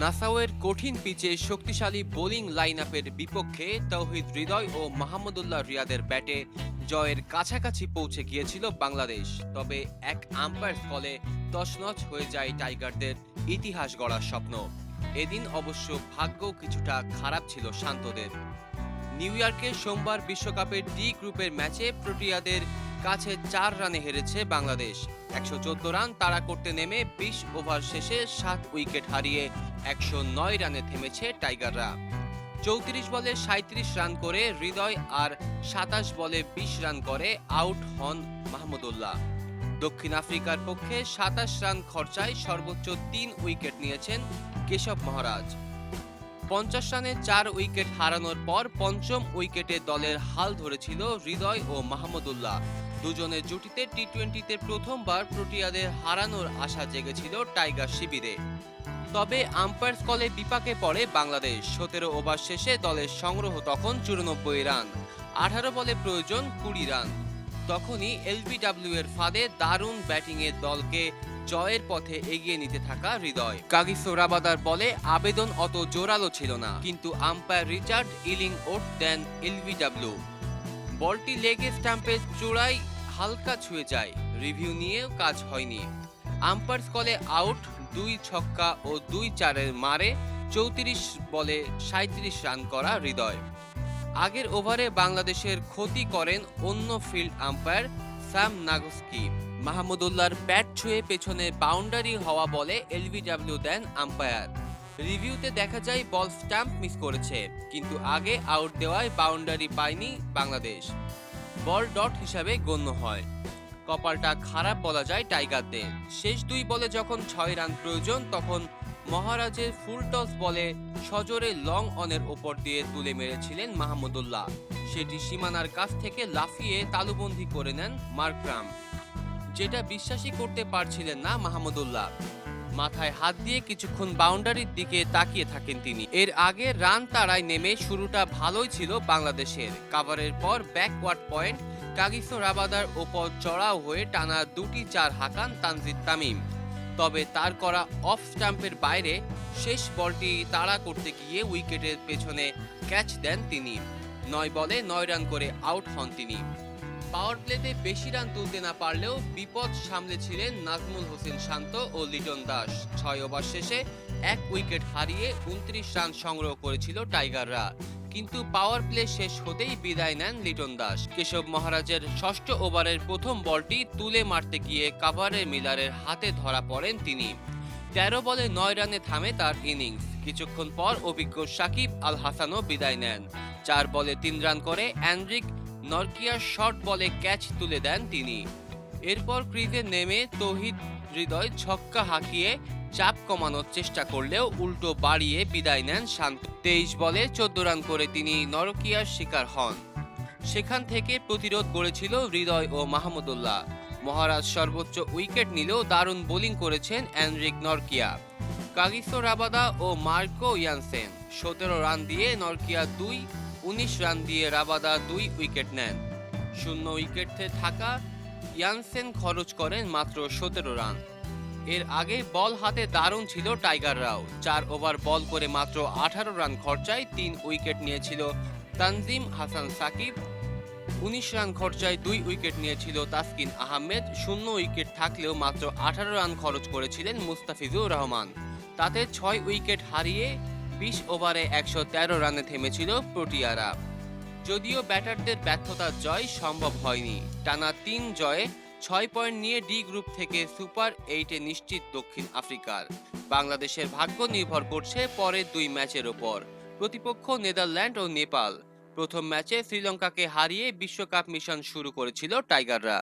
নাসাউয়ের কঠিন পিচে শক্তিশালী বোলিং লাইন আপের বিপক্ষে তৌহিদ হৃদয় ও মাহমুদুল্লাহ রিয়াদের ব্যাটে জয়ের কাছাকাছি পৌঁছে গিয়েছিল বাংলাদেশ। তবে এক আম্পায়ার ফলে তছনছ হয়ে যায় টাইগারদের ইতিহাস গড়ার স্বপ্ন। এদিন অবশ্য ভাগ্য কিছুটা খারাপ ছিল শান্তদের। নিউ ইয়র্কে সোমবার বিশ্বকাপের ডি গ্রুপের ম্যাচে প্রোটিয়াদের কাছে চার রানে হেরেছে বাংলাদেশ। একশো চোদ্দ রান তাড়া করতে নেমে বিশ ওভার শেষে সাত উইকেট হারিয়ে একশো নয় রানে থেমেছে টাইগাররা। চৌত্রিশ বলে সাঁত্রিশ রান করে হৃদয় আর সাতাশ বলে বিশ রান করে আউট হন মাহমুদুল্লাহ দক্ষিণ আফ্রিকার পক্ষে সাতাশ রান খরচায় সর্বোচ্চ তিন উইকেট নিয়েছেন কেশব মহারাজ। পঞ্চাশ রানে চার উইকেট হারানোর পর পঞ্চম উইকেটে দলের হাল ধরেছিল হৃদয় ও মাহমুদুল্লাহ দুজনের জুটিতে টি টোয়েন্টিতে প্রথমবার প্রোটিয়াদের হারানোর আশা জেগেছিল টাইগার শিবিরে। তবে আম্পায়ার্স কলে বিপাকে পড়ে বাংলাদেশ। সতেরো ওভার শেষে দলের সংগ্রহ তখন চুরানব্বই রান। আঠারো বলে প্রয়োজন কুড়ি রান। তখনই এলবিডব্লিউ এর ফাঁদে দারুণ ব্যাটিংয়ে দলকে জয়ের পথে এগিয়ে নিতে থাকা হৃদয়। কাগিসো রাবাদার বলে আবেদন অত জোরালো ছিল না। কিন্তু আম্পায়ার রিচার্ড ইলিং ওট দেন এলবিডব্লিউ বলটি লেগে স্ট্যাম্পের চূড়ায় হালকা ছুঁয়ে যায়। রিভিউ নিয়েও কাজ হয়নি। আম্পায়ার্স কলে আউট, দুই ছক্কা ও দুই চারের মারে চৌত্রিশ বলে সাঁত্রিশ রান করা হৃদয়। আগের ওভারে বাংলাদেশের ক্ষতি করেন অন্য ফিল্ড আম্পায়ার স্যাম নাগস্কি। মাহমুদুল্লাহর ব্যাট ছুঁয়ে পেছনে বাউন্ডারি হওয়া বলে এলবিডব্লিউ দেন আম্পায়ার। রিভিউতে দেখা যায় বল স্ট্যাম্প মিস করেছে, কিন্তু আগে আউট দেওয়ায় বাউন্ডারি পায়নি বাংলাদেশ। বল ডট হিসাবে গণ্য হয়। কপালটা খারাপ বলা যায় টাইগারদের। শেষ দুই বলে যখন ছয় রান প্রয়োজন, তখন মহারাজের ফুল টস বলে সজোরে লং অনের ওপর দিয়ে তুলে মেরেছিলেন মাহমুদুল্লাহ সেটি সীমানার কাছ থেকে লাফিয়ে তালুবন্দি করে নেন মার্করাম। যেটা বিশ্বাসই করতে পারছিলেন না মাহমুদুল্লাহ মাথায় হাত দিয়ে কিছুক্ষণ বাউন্ডারির দিকে তাকিয়ে থাকেন তিনি। এর আগে রান তাড়ায় নেমে শুরুটা ভালোই ছিল বাংলাদেশের। কাভারের পর ব্যাকওয়ার্ড পয়েন্ট, কাগিসো রাবাদার ওপর চড়াও হয়ে টানা দুটি চার হাকান তানজিদ তামিম। তবে তার করা অফ স্টাম্পের বাইরে শেষ বলটি তাড়া করতে গিয়ে উইকেটের পেছনে ক্যাচ দেন তিনি। নয় বলে নয় রান করে আউট হন তিনি। পাওয়ার প্লেতে বেশি রান তুলতে না পারলেও বিপদ সামলেছিলেন নাজমুল হোসেন শান্ত ও লিটন দাস। ছয় ওভার শেষে এক উইকেট হারিয়ে উনত্রিশ রান সংগ্রহ করেছিল টাইগাররা। কিন্তু পাওয়ার প্লে শেষ হতেই বিদায় নেন লিটন দাস। কেশব মহারাজের ষষ্ঠ ওভারের প্রথম বলটি তুলে মারতে গিয়ে কাভারে মিলারের হাতে ধরা পড়েন তিনি। তেরো বলে নয় রানে থামে তার ইনিংস। কিছুক্ষণ পর অভিজ্ঞ সাকিব আল হাসানও বিদায় নেন। চার বলে তিন রান করে অ্যান্ড্রিক নরকিয়ার শর্ট বলে ক্যাচ তুলে দেন তিনি। এরপর ক্রিজে নেমে তহিদ হৃদয় ছক্কা হাঁকিয়ে চাপ কমানোর চেষ্টা করলেও উল্টো বাড়িয়ে বিদায় নেন শান্ত। তেইশ বলে চোদ্দ রান করে তিনি নরকিয়ার শিকার হন। সেখান থেকে প্রতিরোধ গড়েছিল হৃদয় ও মাহমুদুল্লাহ মহারাজ সর্বোচ্চ উইকেট নিলেও দারুণ বোলিং করেছেন অ্যানরিক নরকিয়া। কাগিসো রাবাদা ও মার্কো ইয়ানসেন। সতেরো রান দিয়ে নরকিয়া দুই উনিশ রান দিয়ে রাবাদা দুই উইকেট নেন। শূন্য উইকেটে থাকা ইয়ানসেন খরচ করেন মাত্র সতেরো রান। এর আগে বল হাতে দারুণ ছিল টাইগাররাও চার ওভার বল করে মাত্র আঠারো রান খরচায় তিন উইকেট নিয়েছিল তানজিম হাসান সাকিব। উনিশ রান খরচায় দুই উইকেট নিয়েছিল তাসকিন আহমেদ। শূন্য উইকেট থাকলেও মাত্র আঠারো রান খরচ করেছিলেন মুস্তাফিজুর রহমান। তাতে ছয় উইকেট হারিয়ে বিশ ওভারে একশো তেরো রানে থেমেছিল প্রোটিয়ারা। যদিও ব্যাটারদের ব্যর্থতার জয় সম্ভব হয়নি। টানা তিন জয়ে ছয় পয়েন্ট নিয়ে ডি গ্রুপ থেকে সুপার এইটে নিশ্চিত দক্ষিণ আফ্রিকার। বাংলাদেশের ভাগ্য নির্ভর করছে পরের দুই ম্যাচের ওপর। প্রতিপক্ষ নেদারল্যান্ড ও নেপাল। প্রথম ম্যাচে শ্রীলঙ্কাকে হারিয়ে বিশ্বকাপ মিশন শুরু করেছিল টাইগাররা।